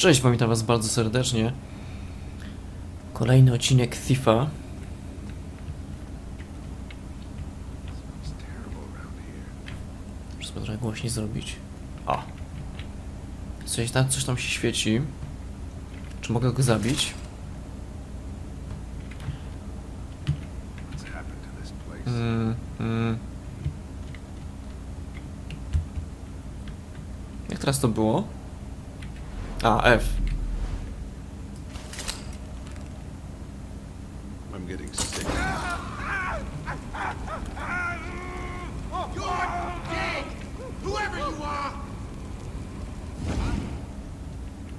Cześć, witam was bardzo serdecznie. Kolejny odcinek Thiefa. Sobie trochę głośniej zrobić. O. Coś tam, coś tam się świeci. Czy mogę go zabić? Mm, mm. Jak teraz to było? A, F. I'm getting sick. You're dead! Whoever you are!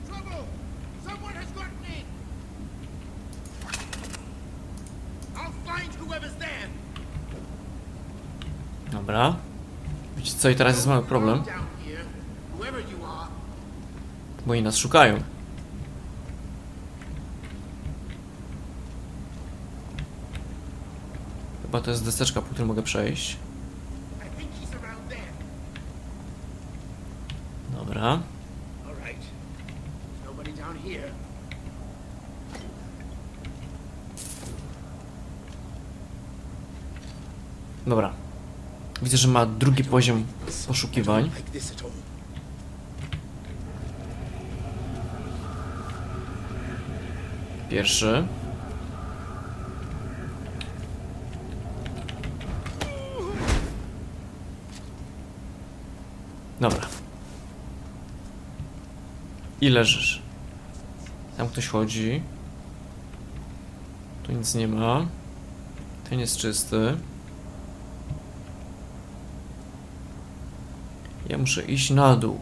Trouble! Someone has gotten in! I'll find whoever's there! Dobra. Wiecie co, i teraz jest mały problem, Down here, whoever you are. Bo oni nas szukają. Chyba to jest deseczka, po której mogę przejść. I. Dobra. Dobra. Widzę, że ma drugi poziom poszukiwań. Like this at all. Pierwszy. Dobra. I leżysz. Tam ktoś chodzi. Tu nic nie ma. Ten jest czysty. Ja muszę iść na dół.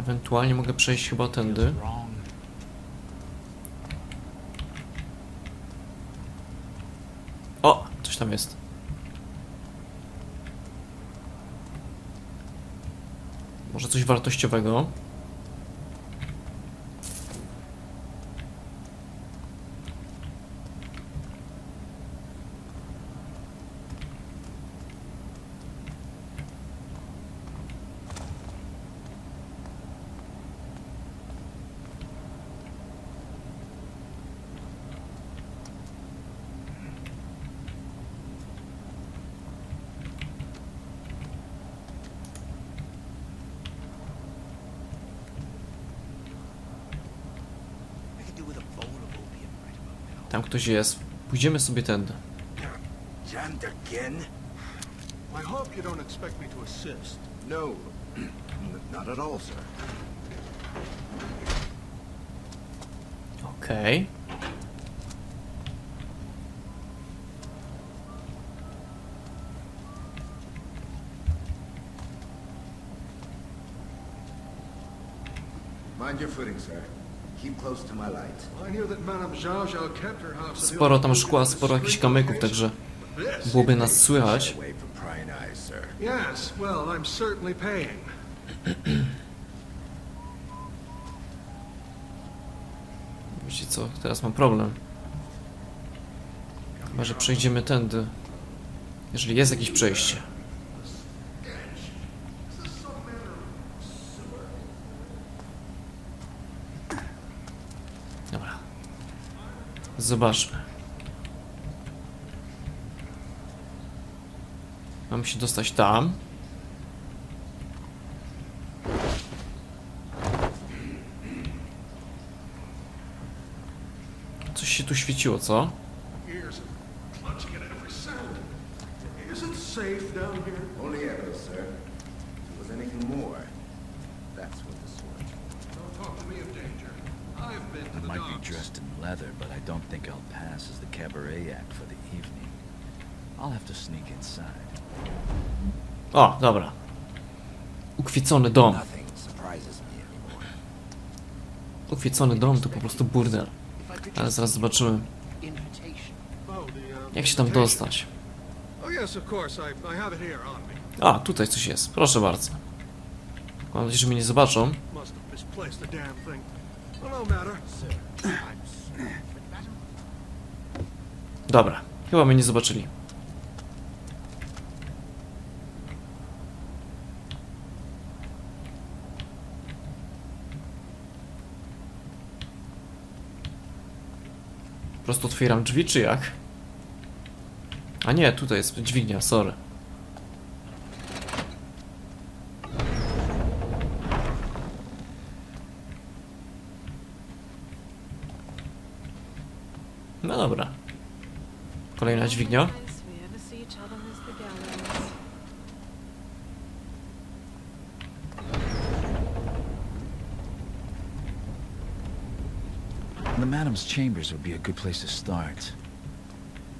Ewentualnie mogę przejść chyba tędy. O! Tam jest. Może coś wartościowego? I could do with a bowl of opium right about now. Tam ktoś jest. Pójdziemy sobie tędy. Jammed again? I hope you don't expect me to assist. No. N- Not at all, sir. Okej. Mind your footing, sir. Keep close to my light. I hear that Madame Zhao Zhao kept her house at the Sporo tam szkła, sporo jakichś kamyków, także byłoby nas słychać. Yes, well, I'm certainly paying. Wiecie co? Teraz mam problem. Chyba, że przejdziemy tędy. Jeżeli jest jakieś przejście. Zobaczmy. Mam się dostać tam. Coś się tu świeciło, co? Ears are clutching at every sound. Is it safe down here? Only echoes, sir. If it was anything more, that's what the sword. Don't talk to me of danger. I've been to I the might be docks. Dressed in leather, but I don't think I'll pass as the cabaret act for the evening. I'll have to sneak inside. O, dobra. Ukwiecony dom. Nothing surprises me anymore. Ukwiecony dom to po prostu burdel. Ale zaraz zobaczymy, jak się tam dostać. Oh. A, tutaj coś jest. Proszę bardzo. Mam nadzieję, że mnie nie zobaczą. Dobra, chyba mnie nie zobaczyli. Po prostu otwieram drzwi, czy jak? A nie, tutaj jest dźwignia, sorry. Kolejna dźwignia. We ever see each other as the madam's chambers would be a good place to start.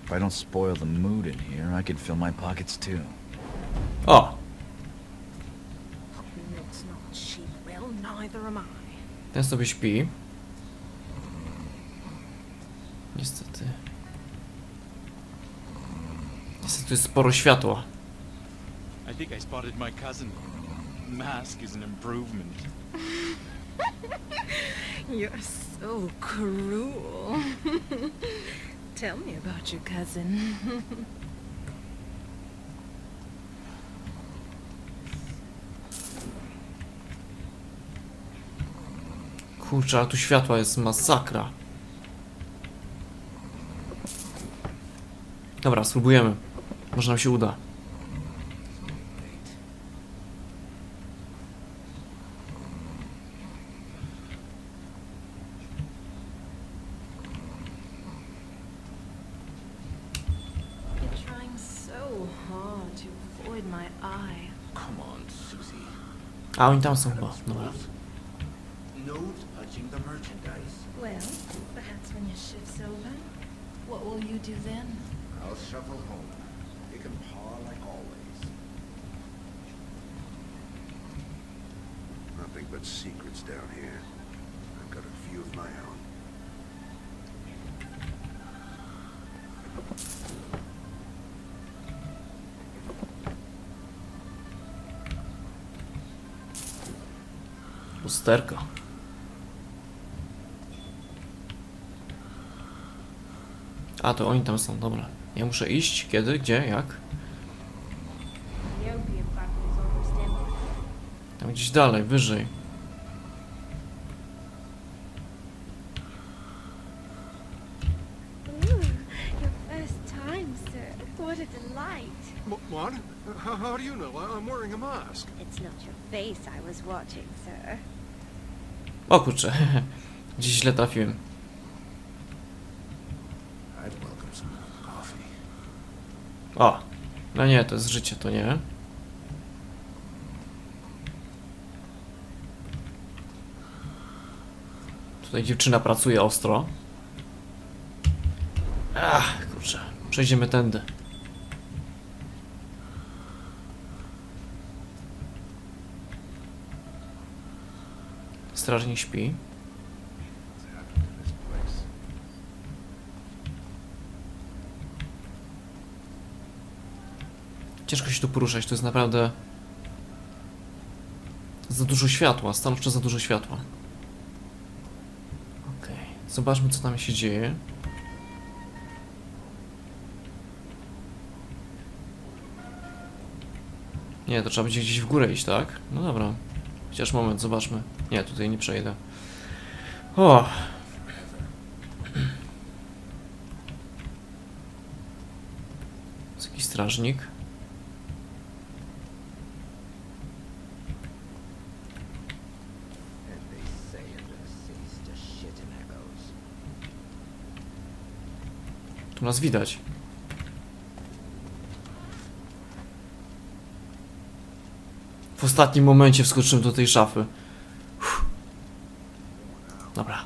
If I don't spoil the mood in here, I could fill my pockets too. Oh. It's not she will, neither am I. Ten sobie śpi. Tu jest sporo światła. I think I spotted my cousin. Mask is an improvement. You're so cruel. Tell me about your cousin. Kurczę, ale tu światła jest masakra. Dobra, spróbujemy. Może nam się uda. A, oni tam są chyba. Dobra. Well, perhaps when your shift's over, what will you do then? I'll shuffle home. You can paw like always. Nothing but secrets down here. I've got a few of my own. Lusterka. A, to oni tam są, dobra. Ja muszę iść? Kiedy? Gdzie? Jak? Tam gdzieś dalej, wyżej. What? How, how do you know? I'm wearing a mask. It's not your face I was watching, sir. O kurczę, gdzieś źle trafiłem. O! No nie, to jest życie, to nie. Tutaj dziewczyna pracuje ostro. Ach, kurczę. Przejdziemy tędy. Strażnik śpi. This place. Ciężko się tu poruszać, to jest naprawdę za dużo światła, stanowczo za dużo światła. Okej, zobaczmy co tam się dzieje. Nie, to trzeba będzie gdzieś w górę iść, tak? No dobra. Chociaż moment, zobaczmy. Nie, tutaj nie przejdę. O! Jest jakiś strażnik. Tu nas widać. W ostatnim momencie wskoczyłem do tej szafy. Uff. Dobra.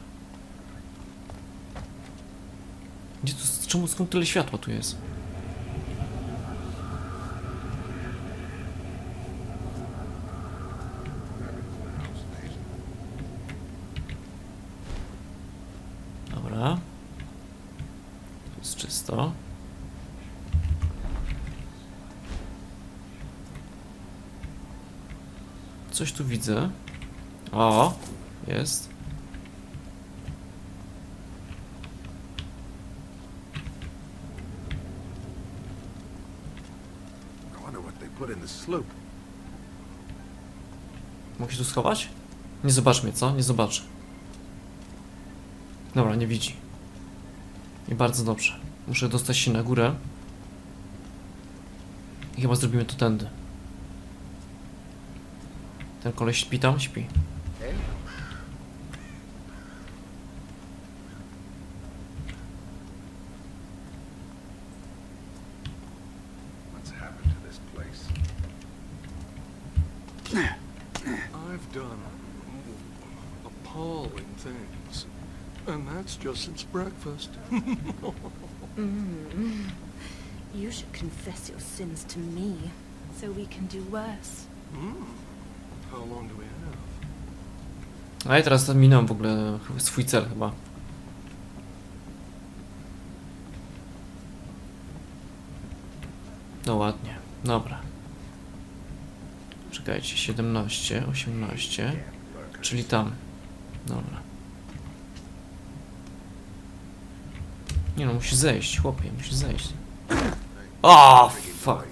Gdzie tu, czemu, skąd tyle światła tu jest? Dobra. Tu jest czysto. Coś tu widzę. O, jest. Mogę się tu schować? Nie zobaczy mnie, co? Nie zobaczy. Dobra, nie widzi. I bardzo dobrze. Muszę dostać się na górę. I chyba zrobimy to tędy. Ten koleś śpi tam? Śpi. Hey? What's happened to this place? I've done appalling things. And that's just since breakfast. Mm. You should confess your sins to me, so we can do worse. Hmm. A ja teraz minąłem w ogóle swój cel chyba. No ładnie. Dobra. Czekajcie, 17, 18, czyli tam. Dobra. Nie no, musi zejść, chłopie, musi zejść. O, fuck.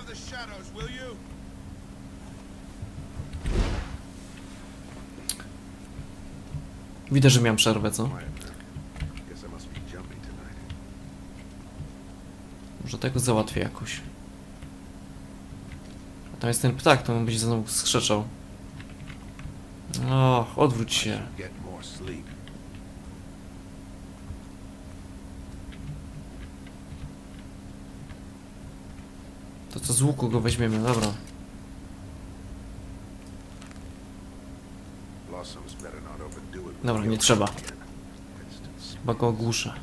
Of the shadows, will you? Widzę, że miałem przerwę, co? Może tego załatwię jakoś. A tam jest ten ptak, to on będzie znowu skrzeczał. O, odwróć się. To co z łuku go weźmiemy, dobra. Dobra, nie trzeba. Chyba go ogłuszę.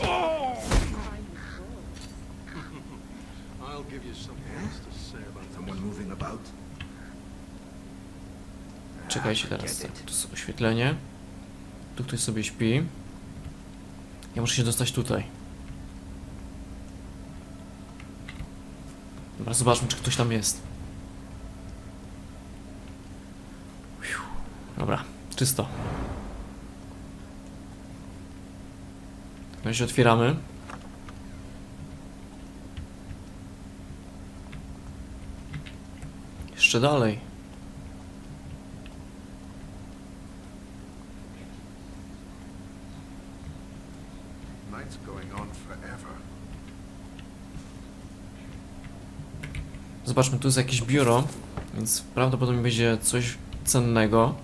To? Czekajcie teraz. Tak, tu jest oświetlenie. Tu ktoś sobie śpi. Ja muszę się dostać tutaj. Dobra, zobaczmy, czy ktoś tam jest. Dobra, czysto. W takim razie otwieramy. Jeszcze dalej. Night's going on forever. Zobaczmy, tu jest jakieś biuro, więc prawdopodobnie będzie coś cennego.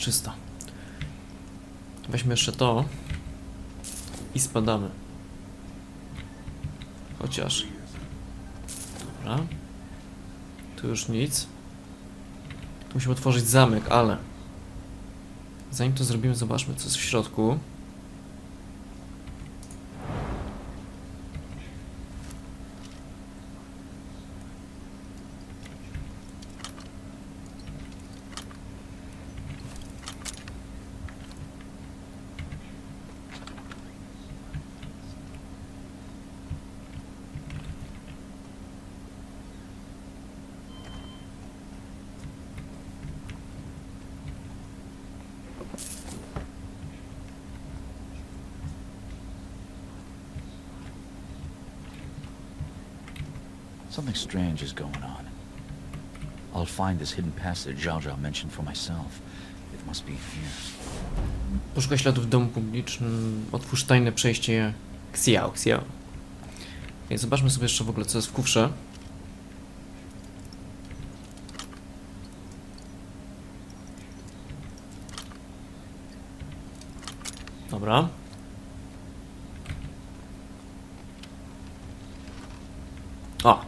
Czysto. Weźmy jeszcze to i spadamy. Chociaż. Dobra. Tu już nic. Tu musimy otworzyć zamek, ale zanim to zrobimy, zobaczmy co jest w środku. Something strange is going on. I'll find this hidden passage Zhao Zhao mentioned for myself. It must be here. Poszukaj śladów w domu publicznym. Otwórz tajne przejście Xiao, Xiao. Okay, zobaczmy sobie jeszcze w ogóle co jest w kufrze. Dobra. O!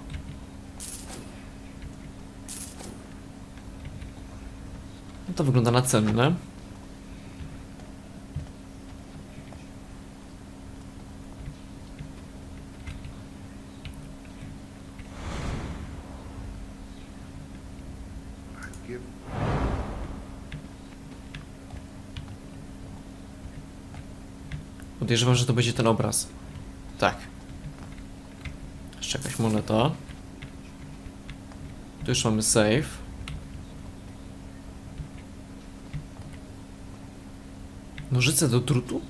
No to wygląda na cenne. Podejrzewam, że to będzie ten obraz. Tak. Jeszcze jakaś moneta. Tu już mamy save. Nożyce do drutu?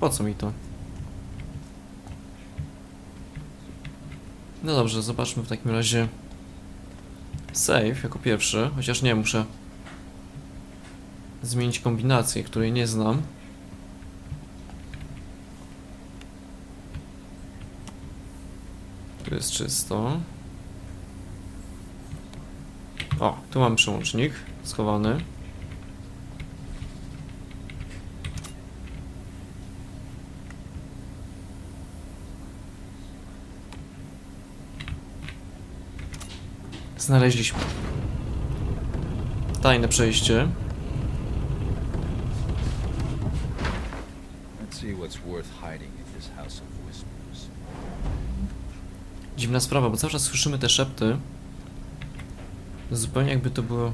Po co mi to? No dobrze, zobaczmy w takim razie save jako pierwszy, chociaż nie, muszę zmienić kombinację, której nie znam. Tu jest czysto. O, tu mam przełącznik schowany. Znaleźliśmy. Tajne przejście. Dziwna sprawa, bo cały czas słyszymy te szepty. Zupełnie jakby to było...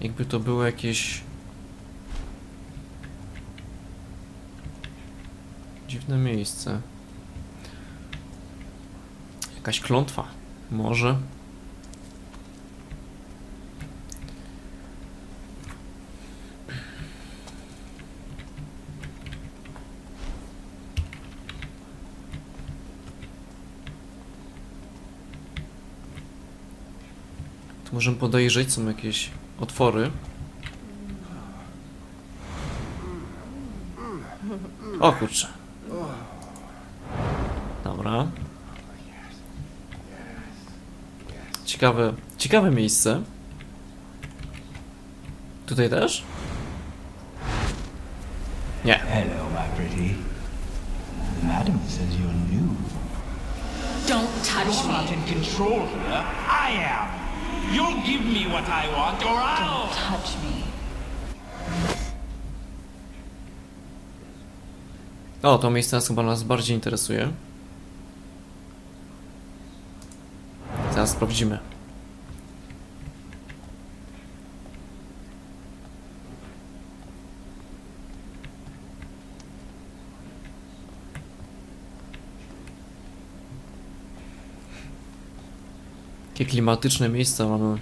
Jakby to było jakieś... Dziwne miejsce. Jakaś klątwa. Może. Tu możemy podejrzeć, są jakieś otwory. O kurczę. Dobra. Ciekawe, ciekawe miejsce. Tutaj też? Nie. Hello, my pretty. Madam says you're new. Don't touch You're not in control here. I am. You'll give me what I want, or I'll. touch me. O, to miejsce nas chyba nas bardziej interesuje. Zaraz sprawdzimy. Jakie klimatyczne miejsca mamy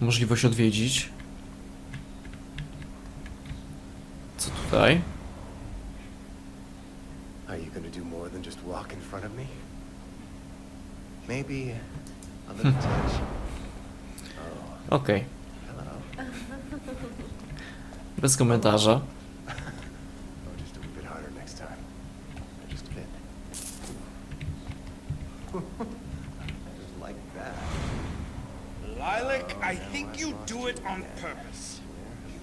możliwość odwiedzić. Co tutaj? Are you gonna do more than just walk in front of me? Maybe a little hmm. touch. Oh, Okej, hello. bez komentarza. Oh, just a wee bit harder next time. Just a bit. just like that. Lilac, I oh, think you do it on purpose.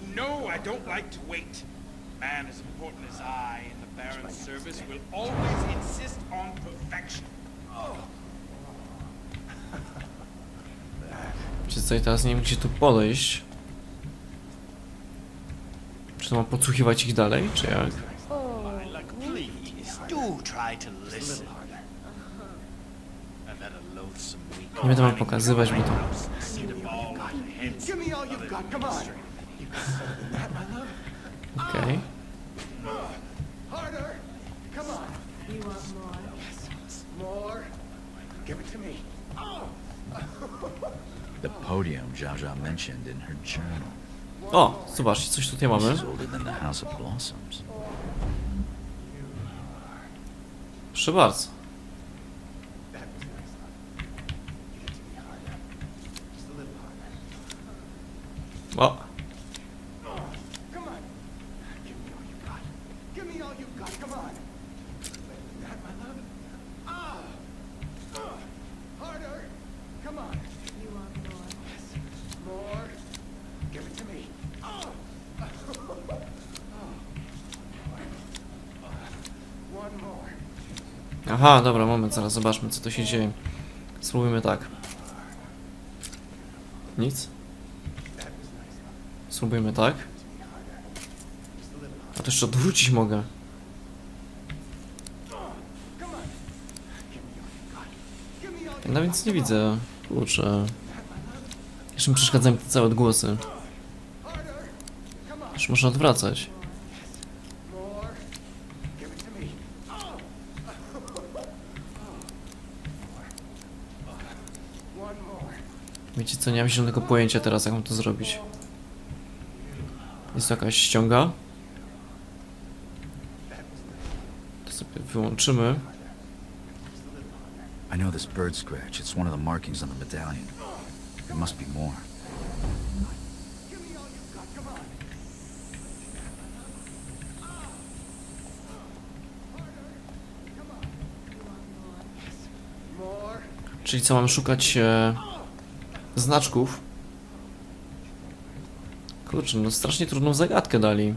You know I don't like to wait. Man as important as I in the Baron's service will always insist on perfection. Oh. Czy coś teraz nie wiem gdzie tu podejść? Czy to mam podsłuchiwać ich dalej, czy jak? Nie będę wam pokazywać, bo to... Seed of all my heads. Give me all you've got, come on! Okej. Harder! Come on! You want more? Yes, more! Give it to me. The podium Zhao Zhao mentioned in her journal. O, zobaczcie, coś tutaj mamy. This is older than the House of Blossoms. Proszę bardzo. That was nice. Give it to me harder. Just a little harder. O, Come on! Give me all you've got. Give me all you've got, come on! Better than that, my love. Ah! Ah! Harder! Come on! You want more? Yes. More? Give it to me. Ah! One more. Aha, dobra, moment, zaraz zobaczmy, co tu się dzieje. Spróbujmy tak. Nic? Spróbujmy tak. A to jeszcze odwrócić mogę. Nawet nic nie widzę. Kurczę. Jeszcze mi przeszkadzają te całe odgłosy. Już można odwracać. More. Give it to me. Oh. One more. Wiecie co, nie mam zielonego pojęcia teraz, jak mam to zrobić. Jest jakaś ściąga. To sobie wyłączymy. I know this bird scratch. It's one of the markings on the medallion. There must be more. Czyli co, mamy szukać e, znaczków. Kurczę, no strasznie trudną zagadkę dali.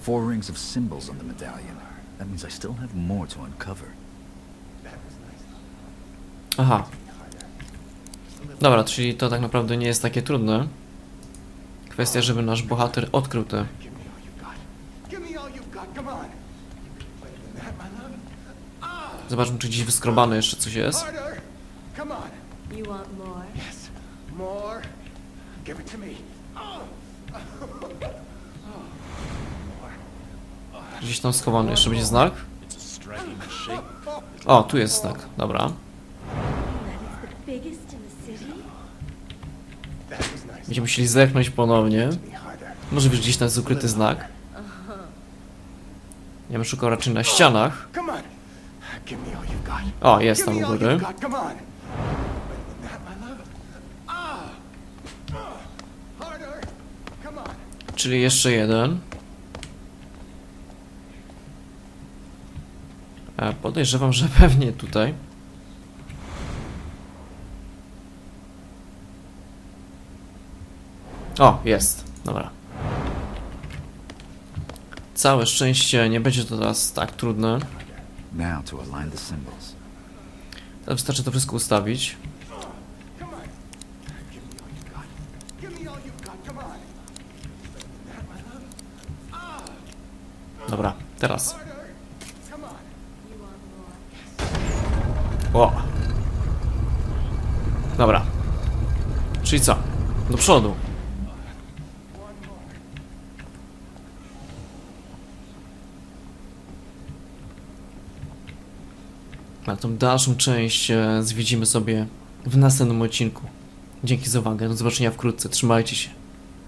Four rings of symbols on the medallion. That means I still have more to uncover. Aha. Dobra, czyli to tak naprawdę nie jest takie trudne. Kwestia, żeby nasz bohater odkrył te. Zobaczmy, czy gdzieś wyskrobane jeszcze coś jest. Harder. Come on. You want more? Yes. More. Give it to me. Gdzieś tam schowany jeszcze będzie znak. O, tu jest znak. Dobra. Będziemy musieli zerknąć ponownie. Może być gdzieś tam jest ukryty znak. Ja bym szukał raczej na ścianach. O, jest tam u góry. you've got. Come on. Better than that, my love. Ah. Ah. Harder. Come on. Czyli jeszcze jeden. E, Podejrzewam, że pewnie tutaj. O, jest. Dobra. Całe szczęście nie będzie to teraz tak trudne. Teraz wystarczy to wszystko ustawić. Come on. Give me all you've got. Give me all you've got. Come on. Better than that, my love. Dobra, teraz. Harder. Come on. O! Dobra. Czyli co? Do przodu. A tą dalszą część e, zwiedzimy sobie w następnym odcinku. Dzięki za uwagę. Do zobaczenia wkrótce. Trzymajcie się.